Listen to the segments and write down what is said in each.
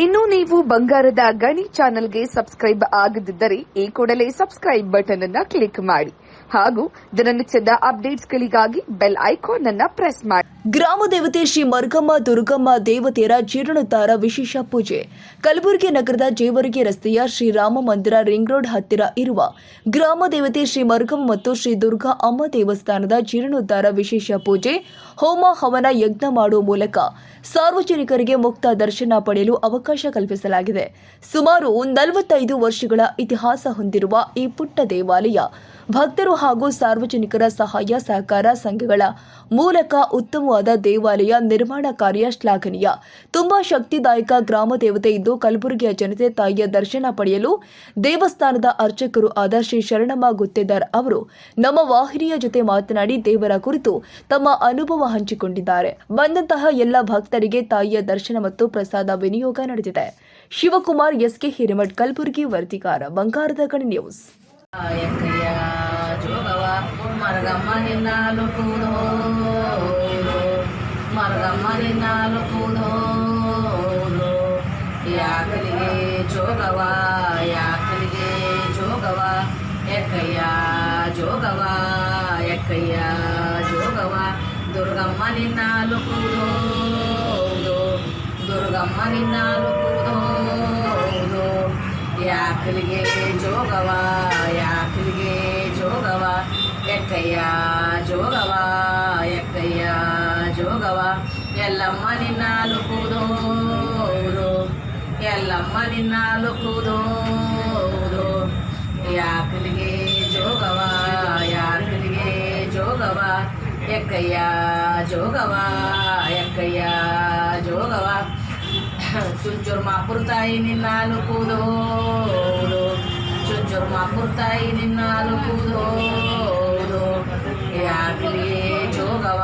ಇನ್ನು ನೀವು ಬಂಗಾರದ ಗಣಿ ಚಾನೆಲ್ಗೆ ಸಬ್ಸ್ಕ್ರೈಬ್ ಆಗದಿದ್ದರೆ ಈ ಕೂಡಲೇ ಸಬ್ಸ್ಕ್ರೈಬ್ ಬಟನ್ ಅನ್ನ ಕ್ಲಿಕ್ ಮಾಡಿ. ಹಾಗೂ ದಿನನಿತ್ಯದ ಅಪ್ಡೇಟ್ಸ್ಗಳಿಗಾಗಿ ಬೆಲ್ ಐಕಾನ್ ಅನ್ನ ಪ್ರೆಸ್ ಮಾಡಿ. ಗ್ರಾಮ ದೇವತೆ ಶ್ರೀ ಮರ್ಗಮ್ಮ, ದುರ್ಗಮ್ಮ ದೇವತೆಯರ ಜೀರ್ಣೋದ್ಧಾರ ವಿಶೇಷ ಪೂಜೆ. ಕಲಬುರಗಿ ನಗರದ ಜೇವರ್ಗಿ ರಸ್ತೆಯ ಶ್ರೀರಾಮ ಮಂದಿರ ರಿಂಗ್ ರೋಡ್ ಹತ್ತಿರ ಇರುವ ಗ್ರಾಮ ದೇವತೆ ಶ್ರೀ ಮರ್ಗಮ್ಮ ಮತ್ತು ಶ್ರೀ ದುರ್ಗಾ ಅಮ್ಮ ದೇವಸ್ಥಾನದ ಜೀರ್ಣೋದ್ಧಾರ ವಿಶೇಷ ಪೂಜೆ, ಹೋಮ ಹವನ ಯಜ್ಞ ಮಾಡುವ ಮೂಲಕ ಸಾರ್ವಜನಿಕರಿಗೆ ಮುಕ್ತ ದರ್ಶನ ಪಡೆಯಲು ಅವಕಾಶ ಕಲ್ಪಿಸಲಾಗಿದೆ. ಸುಮಾರು ನಲವತ್ತೈದು ವರ್ಷಗಳ ಇತಿಹಾಸ ಹೊಂದಿರುವ ಈ ಪುಟ್ಟ ದೇವಾಲಯ, ಭಕ್ತರು ಹಾಗೂ ಸಾರ್ವಜನಿಕರ ಸಹಾಯ ಸಹಕಾರ ಸಂಘಗಳ ಮೂಲಕ ಉತ್ತಮವಾದ ದೇವಾಲಯ ನಿರ್ಮಾಣ ಕಾರ್ಯ ಶ್ಲಾಘನೀಯ. ತುಂಬಾ ಶಕ್ತಿದಾಯಕ ಗ್ರಾಮ ದೇವತೆ ಇದ್ದು ಕಲಬುರಗಿಯ ಜನತೆ ತಾಯಿಯ ದರ್ಶನ ಪಡೆಯಲು ದೇವಸ್ಥಾನದ ಅರ್ಚಕರು ಆದ ಶ್ರೀ ಶರಣಮ್ಮ ಗುತ್ತೇದಾರ್ ಅವರು ನಮ್ಮ ವಾಹಿನಿಯ ಜೊತೆ ಮಾತನಾಡಿ ದೇವರ ಕುರಿತು ತಮ್ಮ ಅನುಭವ ಹಂಚಿಕೊಂಡಿದ್ದಾರೆ. ಬಂದಂತಹ ಎಲ್ಲ ಭಕ್ತರಿಗೆ ತಾಯಿಯ ದರ್ಶನ ಮತ್ತು ಪ್ರಸಾದ ವಿನಿಯೋಗ ನಡೆದಿದೆ. ಶಿವಕುಮಾರ್ ಎಸ್ಕೆ ಹಿರೇಮಠ್, ಕಲಬುರಗಿ ವರದಿಗಾರ, ಬಂಗಾರದ ಕಣಿ ನ್ಯೂಸ್. ಎಕ್ಕಯ್ಯ ಜೋಗವ ಮರಗಮ್ಮ ನಿನ್ನಾಲು ಕೂದೋ ಮರಗಮ್ಮ ನಿನ್ನಾಲು ದುರ್ಗಮ್ಮ ನಿನ್ನಾಲು ಕೂದೋ ಯಾಕಲಿಗೆ ಜೋಗವ ಯಾಕಲಿಗೆ ಜೋಗವ ಎಕ್ಕಯ್ಯ ಜೋಗವ ಎಕ್ಕಯ್ಯ ಜೋಗವ ಎಲ್ಲಮ್ಮ ನಿನ್ನಾಲು ಕೂದೋದು ಎಲ್ಲಮ್ಮ ನಿನ್ನಾಲು ಕೂದೋದು ಯಾಕಲಿಗೆ ಜೋಗವ ಯಾಕಲಿಗೆ ಜೋಗವ ಎಕ್ಕಯ್ಯ ಜೋಗವ ಎಕ್ಕಯ್ಯ ಜೋಗವ ಚುಂಚೂರು ಮಾಪುರ ತಾಯಿ ನಿನ್ನಾಲು ಕೂದೋದು ಚುಂಚೂರು ಮಾಪುರ ತಾಯಿ ನಿನ್ನಾಲು ಕೂದೋದು ಯಾಕಲಿಗೆ ಜೋಗವ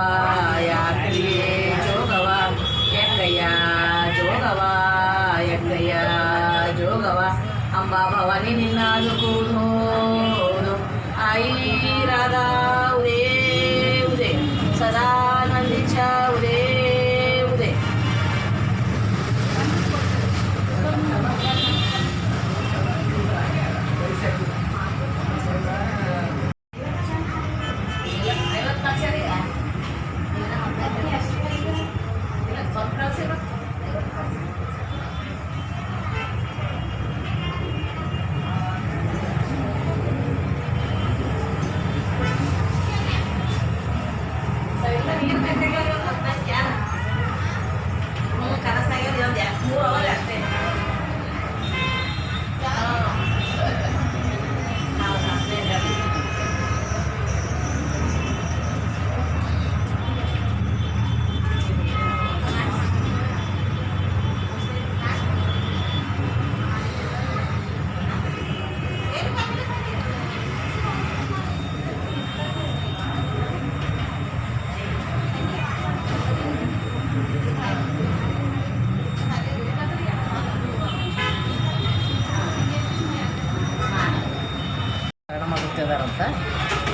ಅಂತ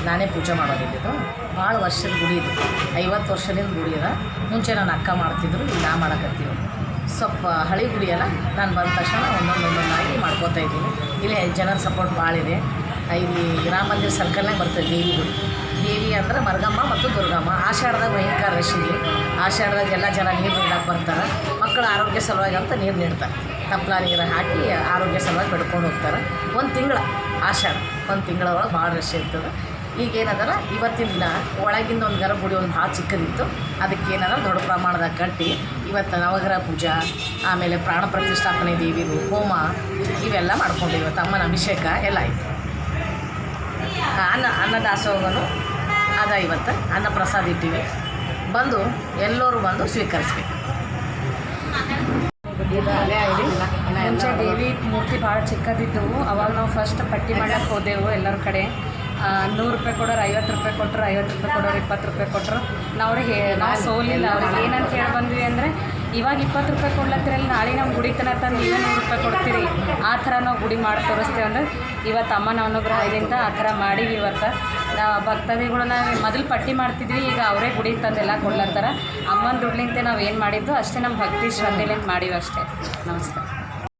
ನಾನೇ ಪೂಜೆ ಮಾಡೋದಿದ್ದು ಭಾಳ ವರ್ಷದ ಗುಡಿ ಇದು. ಐವತ್ತು ವರ್ಷದಿಂದ ಗುಡಿ ಅದ. ಮುಂಚೆ ನನ್ನ ಅಕ್ಕ ಮಾಡ್ತಿದ್ರು, ಈಗ ನಾ ಮಾಡಕತ್ತೀವಿ ಸ್ವಲ್ಪ ಹಳಿ ಗುಡಿ ಅಲ್ಲ, ನಾನು ಬಂದ ತಕ್ಷಣ ಒಂದೊಂದೊಂದೊಂದಾಗಿ ಮಾಡ್ಕೋತಾ ಇದ್ದೀನಿ. ಇಲ್ಲಿ ಜನರ ಸಪೋರ್ಟ್ ಭಾಳ ಇದೆ. ಇಲ್ಲಿ ರಾಮ ಮಂದಿರ ಸರ್ಕಲ್ನಾಗ ಬರ್ತದೆ ದೇವಿ ಗುಡಿ. ದೇವಿ ಅಂದ್ರೆ ಮರ್ಗಮ್ಮ ಮತ್ತು ದುರ್ಗಮ್ಮ. ಆಷಾಢದಾಗ ಭಯಂಕರ ರಶ್ ಇಲ್ಲಿ. ಆಷಾಢದಾಗ ಎಲ್ಲ ಜನ ನೀರು ನೀಡಕ್ಕೆ ಬರ್ತಾರೆ. ಮಕ್ಕಳ ಆರೋಗ್ಯ ಸಲುವಾಗಿ ಅಂತ ನೀರು ನೀಡ್ತಾರೆ. ತಪ್ಪಲ ನೀರು ಹಾಕಿ ಆರೋಗ್ಯ ಸಲುವಾಗಿ ಬೆಡ್ಕೊಂಡು ಹೋಗ್ತಾರೆ. ಒಂದು ತಿಂಗಳ ಆಷಾಢ ಒಂದು ತಿಂಗಳ ಒಳಗೆ ಭಾಳ ರಶ್ ಇರ್ತದೆ. ಈಗ ಏನದಲ್ಲ ಇವತ್ತಿನ ದಿನ ಒಳಗಿಂದ ಒಂದು ಗರ್ಭಗುಡಿ ಒಂದು ಭಾಳ ಚಿಕ್ಕದಿತ್ತು. ಅದಕ್ಕೆ ಏನದ ದೊಡ್ಡ ಪ್ರಮಾಣದಾಗ ಕಟ್ಟಿ, ಇವತ್ತು ನವಗ್ರಹ ಪೂಜಾ, ಆಮೇಲೆ ಪ್ರಾಣ ಪ್ರತಿಷ್ಠಾಪನೆ ದೇವಿದು ಹೋಮ, ಇವೆಲ್ಲ ಮಾಡ್ಕೊಂಡು ಇವತ್ತು ಅಮ್ಮನ ಅಭಿಷೇಕ ಎಲ್ಲ ಆಯಿತು. ಅನ್ನ, ಅನ್ನದಾಸೋಹನು ಅದ ಇವತ್ತು ಅನ್ನ ಪ್ರಸಾದ ಇಟ್ಟಿವಿ. ಬಂದು ಎಲ್ಲರೂ ಬಂದು ಸ್ವೀಕರಿಸ್ಬೇಕು. ಮುಂಚೆ ದೇವಿ ಮೂರ್ತಿ ಭಾಳ ಚಿಕ್ಕದಿದ್ದವು ಅವಾಗ ನಾವು ಫಸ್ಟ್ ಪಟ್ಟಿ ಮಾಡೋಕ್ಕೆ ಹೋದೆವು ಎಲ್ಲರ ಕಡೆ. ನೂರು ರೂಪಾಯಿ ಕೊಡೋರು ಐವತ್ತು ರೂಪಾಯಿ ಕೊಟ್ಟರು ಐವತ್ತು ರೂಪಾಯಿ ಕೊಡೋರು ಇಪ್ಪತ್ತು ರೂಪಾಯಿ ಕೊಟ್ಟರು ನಾವು ಅವ್ರಿಗೆ ನಾವು ಸೋಲಿಲ್ಲ. ಅವ್ರಿಗೆ ಏನಂತ ಹೇಳಿ ಬಂದ್ವಿ ಅಂದರೆ, ಇವಾಗ ಇಪ್ಪತ್ತು ರೂಪಾಯಿ ಕೊಡ್ಲತ್ತಿರಲ್ಲ ನಾಳೆ ನಮ್ಮ ಗುಡಿ ತನಕ ತಂದು ನೀವೇ ನೂರು ರೂಪಾಯಿ ಕೊಡ್ತೀರಿ. ಆ ಥರ ನಾವು ಗುಡಿ ಮಾಡಿ ತೋರಿಸ್ತೇವೆ ಅಂದ್ರೆ, ಇವತ್ತು ಅಮ್ಮನ ಅನುಗ್ರಹದಿಂದ ಆ ಥರ ಮಾಡೀವಿ ಇವತ್ತು. ನಾ ಭಕ್ತಾದಿಗಳನ್ನ ಮೊದಲು ಪಟ್ಟಿ ಮಾಡ್ತಿದ್ವಿ, ಈಗ ಅವರೇ ಗುಡಿ ತಂದೆಲ್ಲ ಕೊಡ್ಲತ್ತಾರ. ಅಮ್ಮನ ದುಡ್ಲಿಂತೆ ನಾವು ಏನು ಮಾಡಿದ್ದು, ಅಷ್ಟೇ ನಮ್ಮ ಭಕ್ತಿ ಶ್ರದ್ಧೆಲಿಂದ ಮಾಡೀವಿ ಅಷ್ಟೇ. ನಮಸ್ತೆ.